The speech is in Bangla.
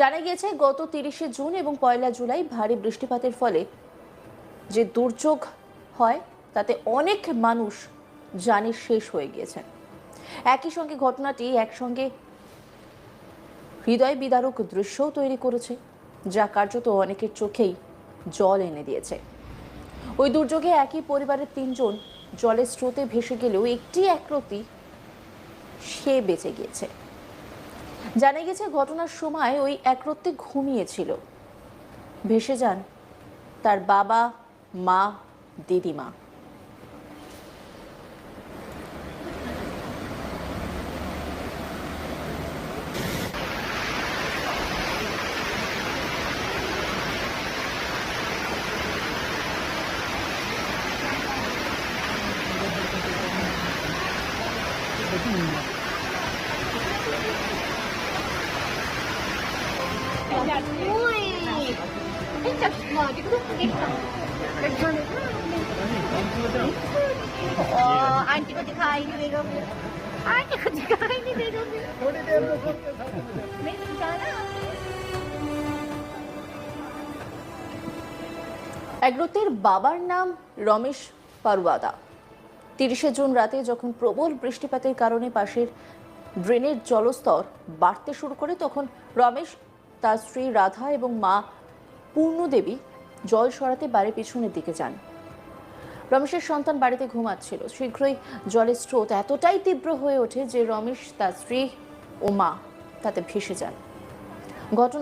জানা গিয়েছে, গত তিরিশে জুন এবং পয়লা জুলাই ভারী বৃষ্টিপাতের ফলে যে দুর্যোগ হয়, তাতে অনেক মানুষ জানে শেষ হয়ে গিয়েছেন একই সঙ্গে ঘটনাটি একসঙ্গে হৃদয় বিদারক দৃশ্যও তৈরি করেছে, যা কার্যত অনেকের চোখেই জল এনে দিয়েছে। ওই দুর্যোগে একই পরিবারের তিনজন জলের স্রোতে ভেসে গেলেও একটি একরতি সে বেঁচে গিয়েছে। জানা গেছে ঘটনার সময় ওই একরত্তে ঘুমিয়েছিল ভেসে যান তার বাবা মা দিদিমা! Eita, pode, como que está? Oh, aunty को दिखाई नहीं देगा फिर आंटी को दिखाई नहीं देगा फिर थोड़ी देर में नहीं जाना একরত্তির বাবার নাম রমেশ পারওয়াদা তিরিশে জুন রাতে যখন প্রবল বৃষ্টিপাতের কারণে পাশের ড্রেনের জলস্তর বাড়তে শুরু করে তখন রমেশ তার স্ত্রী রাধা এবং মা পূর্ণদেবী জল সরাতে বাড়ির পিছনের দিকে যান। রমেশের সন্তান বাড়িতে ঘুমাচ্ছিল। শীঘ্রই জলের স্রোত এতটাই তীব্র হয়ে ওঠে যে রমেশ তার স্ত্রী ও মা তাতে ভেসে যান। ঘটনা